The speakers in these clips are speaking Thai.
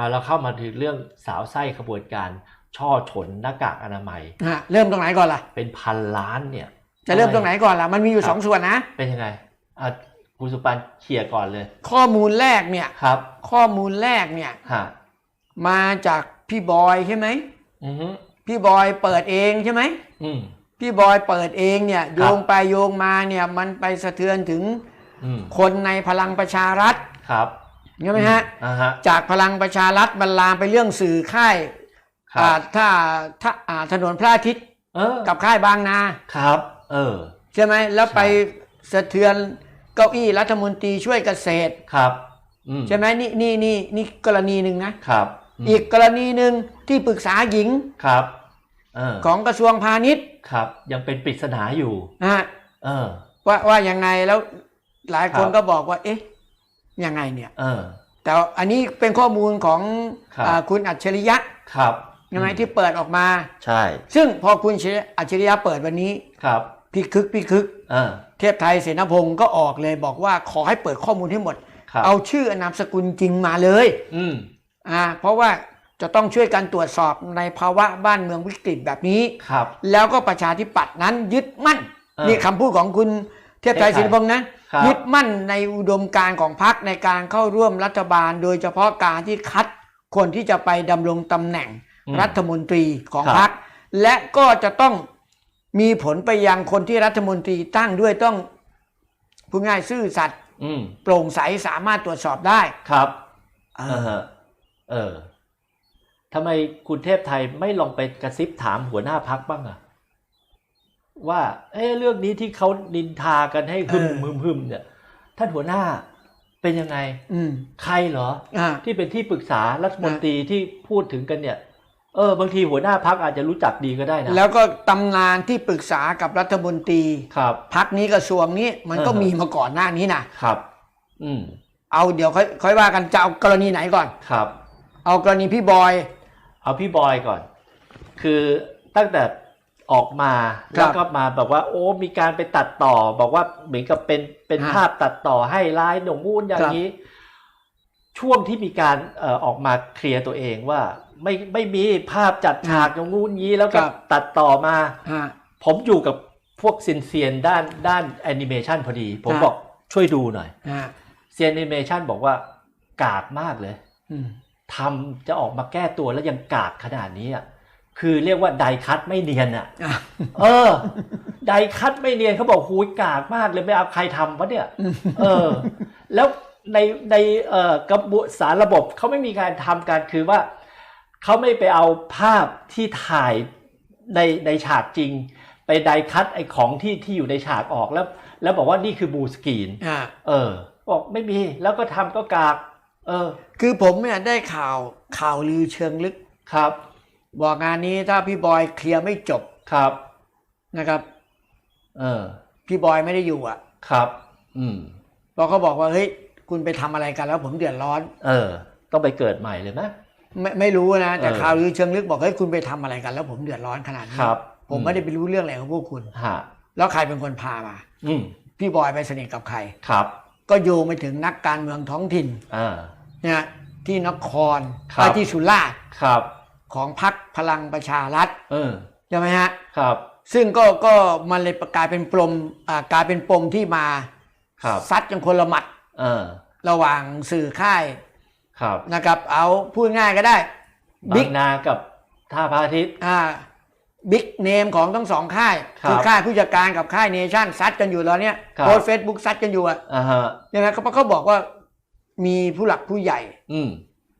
อ่าเราเข้ามาถึงเรื่องสาวไส้ขบวนการช่อฉนหน้ากากอนามัย ฮะเริ่มตรงไหนก่อนล่ะ เป็นพันล้านเนี่ยจะเริ่มตรงไหนก่อนล่ะ มันมีอยู่สองส่วนนะ เป็นยังไงอะคุณสุปันเขี่ยร์ก่อนเลย ข้อมูลแรกเนี่ย ครับข้อมูลแรกเนี่ย ฮะมาจากพี่บอยใช่ไหม อือฮึพี่บอยเปิดเองใช่ไหม อืม พี่บอยเปิดเองเนี่ยโยงไปโยงมาเนี่ยมันไปสะเทือนถึงอืมคนในพลังประชารัฐ ครับ ใช่ไหมฮะอ่าฮะ จากพลังประชารัฐมันลามไปเรื่องสื่อค่ายครัอ่าบ ถ้าถ้าอ่าถนนพระอาทิตย์เออกับค่ายบางนา ครับ เออ ใช่ไหมแล้วไปใช่สะเทือนเก้าอี้รัฐมนตรีช่วยเกษตร ครับอืมใช่ไหมนี่นี่นี่นี่กรณีหนึ่งนะ ครับมอีกกรณีหนึ่งที่ปรึกษาหญิงครับ เออ ของกระทรวงพาณิชย์ครับ ยังเป็นปริศนาอยู่ นะฮะเออ ว่าว่ายังไงแล้วหลายคนครับ ก็บอกว่า เอ๊ะ ยังไงเนี่ยเออแต่อันนี้เป็นข้อมูลของครับ อาคุณอัจฉริยะครับใช่ไหมอืที่เปิดออกมา ใช่ซึ่งพอคุณอัจฉริยะเปิดวันนี้ครับพี่คึกพี่คึก เออ เทพไทยเสนาพงศ์ก็ออกเลยบอกว่าขอให้เปิดข้อมูลให้หมด ครับ เอาชื่อนามสกุลจริงมาเลยอืมอ่าเพราะว่าจะต้องช่วยกันตรวจสอบในภาวะบ้านเมืองวิกฤตแบบนี้ ครับ แล้วก็ประชาธิปัตย์นั้นยึดมั่น เออนี่คำพูดของคุณเทพไทยเทพไทย ศิริพงษ์นะ ครับยึดมั่นในอุดมการณ์ของพรรคในการเข้าร่วมรัฐบาล โดยเฉพาะการที่คัดคนที่จะไปดำรงตำแหน่งอืมรัฐมนตรีของครับ พรรคและก็จะต้องมีผลไปยังคนที่รัฐมนตรีตั้งด้วยต้องพูดง่ายซื่อสัตย์อืมโปร่งใสสามารถตรวจสอบได้ครับเอเอออเออทำไมคุณเทพไทยไม่ลองไปกระซิบถามหัวหน้าพักบ้างอะ ว่าเอ้เรื่องนี้ที่เขานินทากันให้หึมหึมหึมเนี่ย ท่านหัวหน้าเป็นยังไง อืมใครเหรออ่าที่เป็นที่ปรึกษารัฐมนตรีที่พูดถึงกันเนี่ย เออบางทีหัวหน้าพักอาจจะรู้จักดีก็ได้นะแล้วก็ตำนานที่ปรึกษากับรัฐมนตรีครับพักนี้กระทรวงนี้มันก็เออมีมาก่อนหน้านี้นะครับ อืมเอาเดี๋ยวค่อยค่อยว่ากันจะเอากรณีไหนก่อนครับ เอากรณีพี่บอย เอาพี่บอยก่อน คือตั้งแต่ ออกมาครับแล้วก็มาแบบว่าโอ้มีการไปตัดต่อ บอกว่าเหมือนกับเป็นเป็นฮะภาพตัดต่อให้ร้ายหนุ่มวุ่นอย่าครังบนี้ ช่วงที่มีการเอ่อออกมาเคลียร์ตัวเองว่า ไม่ไม่มีภาพจัดฉากอย่างงู้นงี้แล้วก็ครับตัดต่อมาฮะผมอยู่กับพวกซินเซียนด้านด้านแอนิเมชันพอดี ผมครับบอกช่วยดูหน่อยฮะเซียนแอนิเมชันบอกว่ากากมากเลยอืมทำจะออกมาแก้ตัวแล้วยังกากขนาดนี้อะ คือเรียกว่าไดคัตไม่เนียนอะอะ เออ ไดคัตไม่เนียนเขาบอกหูยกากมากเลยไม่เอาใครทำวะเนี่ย เออ แล้วในในเอ่อกระบวนสารระบบเขาไม่มีการทำการคือว่าเขาไม่ไปเอาภาพที่ถ่ายในในฉากจริง ไปไดคัตไอของที่ที่อยู่ในฉากออกแล้ว แล้วบอกว่านี่คือบูสกรีนอะเออ บอกไม่มี แล้วก็ทำก็กาก เออ คือผมเนี่ยได้ข่าวข่าวลือเชิงลึกครับ บอกงานนี้ถ้าพี่บอยเคลียร์ไม่จบครับนะครับ เออ พี่บอยไม่ได้อยู่อะ ครับ อืมเพราะเขาบอกว่าเฮ้ยคุณไปทำอะไรกันแล้วผมเดือดร้อน เออ ต้องไปเกิดใหม่เลยไหม ไม่ไม่รู้นะแต่เออ ข่าวลือเชิงลึกบอกเฮ้ยคุณไปทำอะไรกัน แล้วผมเดือดร้อนขนาดนี้ครับผมไม่ได้ไปรู้เรื่องอะไรของพวกคุณ ฮะแล้วใครเป็นคนพามา อืมพี่บอยไปสนิทกับใคร ครับก็โยงไปถึงนักการเมืองท้องถิ่นอ่าเนี่ยที่นครครับไปที่สุราษฎร์ครับ ของพรรคพลังประชารัฐเออใช่ไหมฮะครับ ซึ่งก็ก็มันเลยกลายเป็นปมอ่ากลายเป็นปมที่มาครับซัดกันคนละหมัดเออระหว่างสื่อค่ายครับนะครับ เอาพูดง่ายก็ได้บาบิ๊กงนากับท่าพระอาทิตย์อ่าบิ๊กเนมของทั้งสองค่ายครับอค่ายผู้จัดการกับค่ายเนชั่นซัดกันอยู่แล้วเนี่ยครับโพสเฟซบุ๊กซัดกันอยู่อะอ่าฮะใช่ไหมเขาเขาบอกว่ามีผู้หลักผู้ใหญ่อืม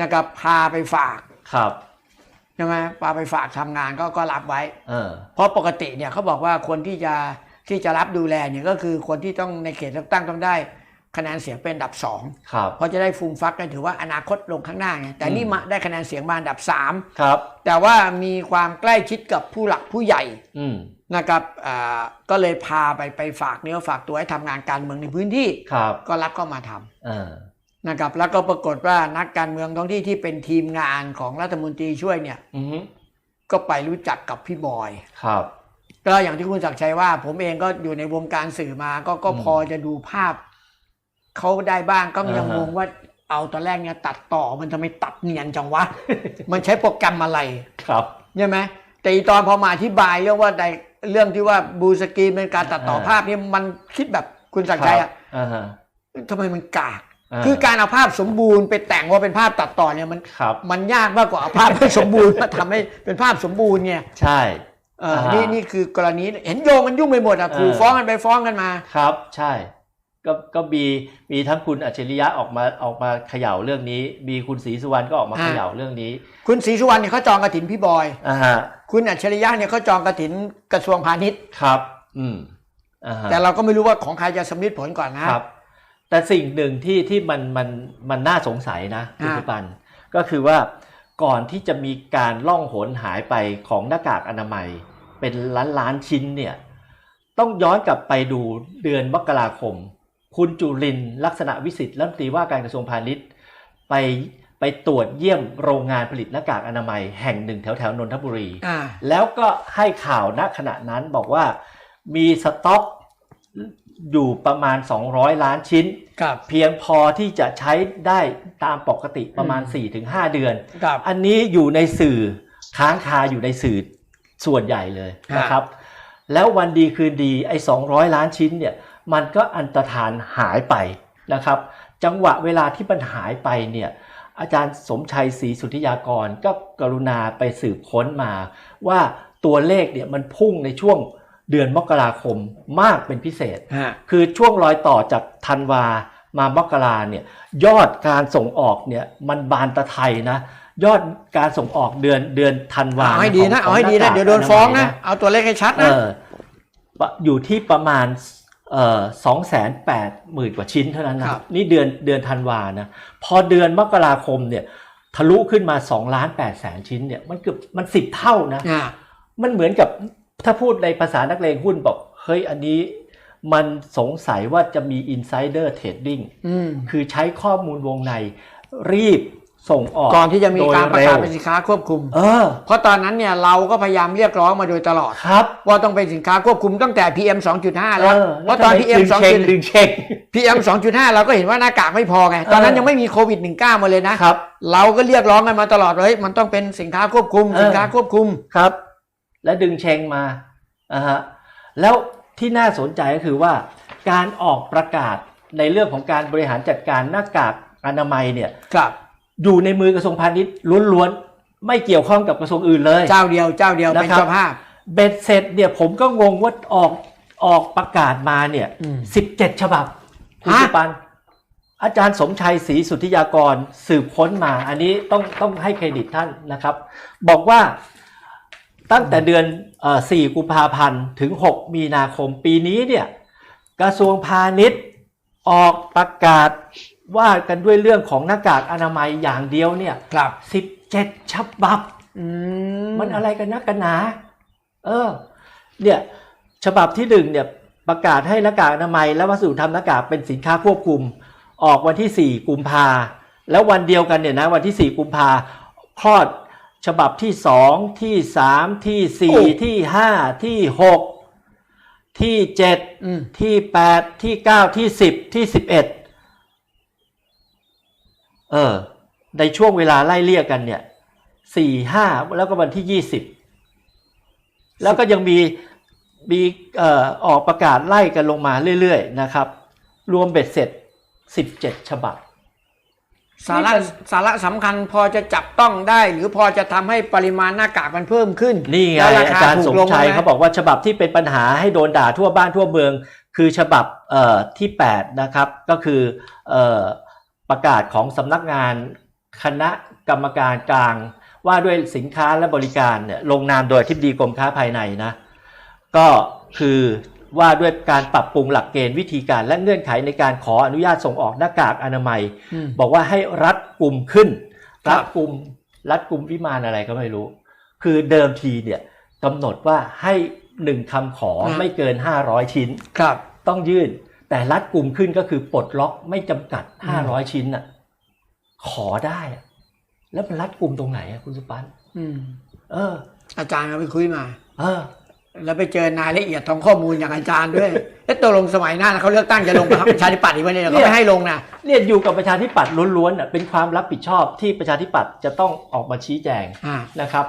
นะครับพาไปฝากครับ ใช่ไหมพาไปฝากทำงานก็ก็รับไว้เออเพราะปกติเนี่ยเขาบอกว่าคนที่จะที่จะรับดูแลเนี่ยก็คือคนที่ต้องในเขตเลือกตั้งต้องได้คะแนนเสียงเป็นอันดับสองครับเพราะจะได้ฟูมฟักกันถือว่าอนาคตลงข้างหน้าไงแต่นี่อืมมาได้คะแนนเสียงมาอันดับสามครับแต่ว่ามีความใกล้ชิดกับผู้หลักผู้ใหญ่อืมนะครับอ่าก็เลยพาไปไปฝากเนื้อฝากตัวให้ทำงานการเมืองในพื้นที่ครับก็รับเข้ามาทำเออ นะครับ แล้วก็ปรากฏว่านักการเมืองท้องที่ที่เป็นทีมงานของรัฐมนตรีช่วยเนี่ยอืมก็ไปรู้จักกับพี่บอย ครับ ก็อย่างที่คุณศักดิ์ชัยว่า ผมเองก็อยู่ในวงการสื่อมาก็ก็อืมพอจะดูภาพเขาได้บ้างก็ยังอ่าฮะ งงว่าเอาตอนแรกเนี่ยตัดต่อมันจะไม่ตัดเนียนจังวะ มันใช้โปรแกรมอะไร ครับ ใช่ไหมแต่อีตอนพอมาอธิบายเรื่องว่าในเรื่องที่ว่าบูสกรีนเป็นการตัดต่ออ่าภาพเนี่ยมันคิดแบบคุณสักดิ์ชัยอะอ่าฮะทำไมมันกากอ่า คือการเอาภาพสมบูรณ์ไปแต่งว่าเป็นภาพตัดต่อเนี่ยมันครับมันยากมากกว่าเอาภาพไม่สมบูรณ์มาทำให้เป็นภาพสมบูรณ์ไงใช่เอออ่านี่นี่นี่คือกรณีเห็นโยงมันยุ่งไปหมดอะเออขู่ฟ้องกันไปฟ้องกันมาครับ ใช่ ก็ก็มีมีทั้งคุณอัจฉริยะออกมาออกมาเขย่าเรื่องนี้ มีคุณศรีสุวรรณก็ออกมาอ่าเขย่าเรื่องนี้ คุณศรีสุวรรณเนี่ยเขาจองกระถินพี่บอยอ่าฮะคุณอัจฉริยะเนี่ยเขาจองกระถินกระทรวงพาณิชย์ครับ อืมอ่าฮะแต่เราก็ไม่รู้ว่าของใครจะสำลิดผลก่อนนะครับ แต่สิ่งหนึ่งที่ที่มันมันมันน่าสงสัยนะคุณอ่าสุปันก็คือว่าก่อนที่จะมีการล่องหนหายไปของหน้ากากอนามัย เป็นล้านล้านชิ้นเนี่ยต้องย้อนกลับไปดูเดือนมกราคม คุณจุลินทร์ลักษณะวิสิทธิ์รัฐมนตรีว่าการกระทรวงพาณิชย์ ไปไปตรวจเยี่ยมโรงงานผลิตหน้ากากอนามัยแห่งหนึ่งแถวแถวนนทบุรีอ่าแล้วก็ให้ข่าวณขณะนั้นบอกว่ามีสต็อก อยู่ประมาณ 200 ล้านชิ้นกับ เพียงพอที่จะใช้ได้ตามปกติประมาณอืม4-5 เดือนกับ อันนี้อยู่ในสื่อค้างคาอยู่ในสื่อส่วนใหญ่เลยนะครับ แล้ววันดีคืนดีไอ้200 ล้านชิ้นเนี่ยมันก็อันตรธานหายไปนะครับ จังหวะเวลาที่มันหายไปเนี่ยอาจารย์สมชัยศรีสุทธิยากรก็กรุณาไปสืบค้นมา ว่าตัวเลขเนี่ยมันพุ่งในช่วง เดือนมกราคมมากเป็นพิเศษฮะคือช่วงรอยต่อจากธันวามามกราเนี่ยยอดการส่งออกเนี่ยมันบานตะไทยนะยอดการส่งออกเดือนเดือนธันวาเอาให้ดีนะขเอาให้ดีนะขเดี๋ยวโดนากากฟ้องมัยนะเอาตัวเลขให้ชัดเอนะอปะอยู่ที่ประมาณเอ่อสองแสนแปดหมื่นกว่าชิ้นเท่านั้นนะครับนี่เดือนเดือนธันวานะพอเดือนมกราคมเนี่ยทะลุขึ้นมา2ล้าน8แสนชิ้นเนี่ยมันเกือบมันสิบเท่านะอ่ามันเหมือนกับ ถ้าพูดในภาษานักเลงหุ้นบอก เฮ้ยอันนี้มันสงสัยว่าจะมี insider trading อืมคือใช้ข้อมูลวงในรีบส่งออกก่อนที่จะมีการประกาศโดยเป็นสินค้าควบคุม เออ เพราะตอนนั้นเนี่ยเราก็พยายามเรียกร้องมาโดยตลอดครับ ว่าต้องเป็นสินค้าควบคุมตั้งแต่ PM 2.5 แล้วเออเพราะตอนแล้ว PM ทำไดึงเชงดึงเชง2 PM 2.5 เราก็เห็นว่าหน้ากากไม่พอไง ตอนนั้นเออยังไม่มีโควิด 19 มาเลยนะครับ เราก็เรียกร้องกันมาตลอดเลยมันต้องเป็นสินค้าควบคุมเออสินค้าควบคุมครับ และดึงเชงมาอ่าฮะแล้วที่น่าสนใจก็คือว่าการออกประกาศในเรื่องของการบริหารจัดการหน้ากากอนามัยเนี่ยครับอยู่ในมือกระทรวงพาณิชย์ล้วนๆ ไม่เกี่ยวข้องกับกระทรวงอื่นเลย เจ้าเดียวเจ้าเดียวเป็นนะครับเจ้าภาพเบ็ดเสร็จเนี่ยผมก็งงว่าออกออกประกาศมาเนี่ยอืมสิบเจ็ดฉบับคุณฮะสุปันอาจารย์สมชัยศรีสุทธิยากรสืบค้นมา อันนี้ต้องต้องให้เครดิตท่านนะครับ บอกว่า ตั้งแต่เดือนเอ่อ4กุมภาพันธ์ถึง 6 มีนาคมปีนี้เนี่ยกระทรวงพาณิชย์ออกประกาศว่ากันด้วยเรื่องของหน้ากากอนามัยอย่างเดียวเนี่ยครับ17ฉบับอืมมันอะไรกันนักกันหนา เออ เนี่ยฉบับที่หนึ่งเนี่ยประกาศให้หน้ากากอนามัย และวัสดุทำหน้ากากเป็นสินค้าควบคุม ออกวันที่ 4 กุมภาแล้ววันเดียวกันเนี่ยนะวันที่ 4 กุมภาคลอด ฉบับที่2ที่3ที่4ที่5ที่6ที่7อืมที่8ที่9ที่10ที่11เออ ในช่วงเวลาไล่เลี่ยกันเนี่ยสี่ห้าแล้วก็วันที่ยี่สิบแล้วก็ยังมีมีเอ่อออกประกาศไล่กันลงมาเรื่อย ๆ นะครับ รวมเบ็ดเสร็จสิบเจ็ดฉบับ สาระนี่เป็นสาระสำคัญพอจะจับต้องได้ หรือพอจะทำให้ปริมาณหน้ากากมันเพิ่มขึ้นนี่ไงแล้วราอาคาจารย์ถูสกมลงชัยไหมเขาบอกว่าฉบับที่เป็นปัญหาให้โดนด่าทั่วบ้านทั่วเมือง คือฉบับเอ่อที่ 8 นะครับ ก็คือเอ่อประกาศของสำนักงานคณะกรรมการกลาง ว่าด้วยสินค้าและบริการเนี่ยลงนามโดยทิบดีกรมค้าภายในนะ ก็คือ ว่าด้วยการปรับปรุงหลักเกณฑ์วิธีการและเงื่อนไขในการขออนุญาตส่งออกหน้ากากอนามัยอืมบอกว่าให้รัดกลุ่มขึ้นครัรับดกลุ่มรัดกลุ่มวิมานอะไรก็ไม่รู้ คือเดิมทีเนี่ยกำหนดว่าให้หนึ่งคำขออ่าไม่เกิน 500 ชิ้นครับต้องยื่น แต่รัดกลุ่มขึ้นก็คือปลดล็อกไม่จำกัดอืม500 ชิ้นน่ะขอได้อะแล้วมันรัดกลุ่มตรงไหนอะคุณสุปันอืม เออ อาจารย์ก็ไปคุยมา เออ แล้วไปเจอนายละเอียดของข้อมูลอย่างอาจารย์ด้วยแล้วตกลงสมัยหน้าเขาเลือกตั้งจะลงประชาธิปัตย์อีกไหมเนี่ยเขาไม่ให้ลงนะเนี่ยอยู่กับประชาธิปัตย์ล้วนๆน่ะเป็นความรับผิดชอบที่ประชาธิปัตย์จะต้องออกมาชี้แจงอ่านะครับ